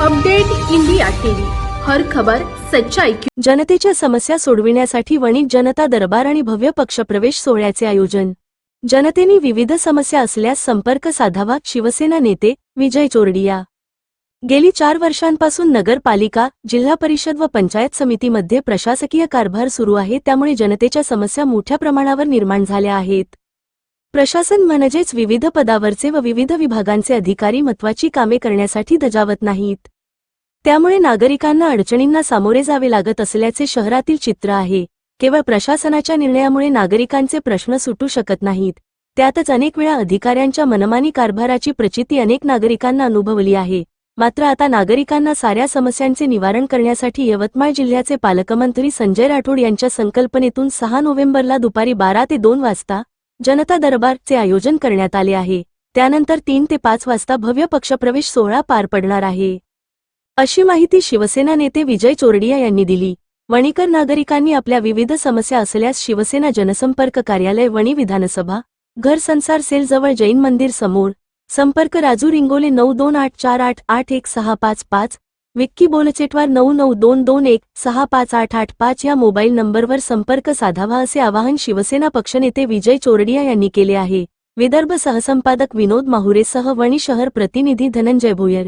Update India TV. हर खबर सच्चाई जनतेच्या समस्या सोडविण्यासाठी वणिक जनता दरबार आणि भव्य पक्षप्रवेश सोहळ्याचे आयोजन. जनतेने विविध समस्या असल्यास संपर्क साधावा शिवसेना नेते विजय चोरडिया. गेली चार वर्षांपासून नगरपालिका जिल्हा परिषद व पंचायत समितीमध्ये प्रशासकीय कारभार सुरू आहे त्यामुळे जनतेच्या समस्या मोठ्या प्रमाणावर निर्माण झाल्या आहेत. प्रशासन म्हणजेच विविध पदावरचे व विविध विभागांचे अधिकारी महत्वाची कामे करण्यासाठी दजावत नाहीत. त्यामुळे नागरिकांना अडचणींना सामोरे जावे लागत असल्याचे शहरातील चित्र आहे. केवळ प्रशासनाच्या निर्णयामुळे नागरिकांचे प्रश्न सुटू शकत नाहीत. त्यातच अनेक वेळा अधिकाऱ्यांच्या मनमानी कारभाराची प्रचिती अनेक नागरिकांना अनुभवली आहे. मात्र आता नागरिकांना साऱ्या समस्यांचे निवारण करण्यासाठी यवतमाळ जिल्ह्याचे पालकमंत्री संजय राठोड यांच्या संकल्पनेतून सहा नोव्हेंबरला दुपारी बारा ते दोन वाजता जनता दरबारचे आयोजन करण्यात आले आहे. त्यानंतर तीन ते पाच वाजता भव्य पक्षप्रवेश सोहळा पार पडणार आहे. अशी माहिती शिवसेना नेते विजय चोरडिया यांनी दिली. वणीकर नागरिकांनी आपल्या विविध समस्या असल्यास शिवसेना जनसंपर्क कार्यालय वणी विधानसभा घर संसार सेलजवळ जैन मंदिर समोर संपर्क राजू रिंगोले नऊ दोन आठ चार आठ आठ एक सहा पाच पाच विक्की बोलचेटवार नऊ नऊ दोन दोन एक सहा पाच आठ आठ पाच या मोबाईल नंबरवर संपर्क साधावा असे आवाहन शिवसेना पक्षनेते विजय चोरडिया यांनी केले आहे. विदर्भ सहसंपादक विनोद माहुरेसह वणी शहर प्रतिनिधी धनंजय भोयर.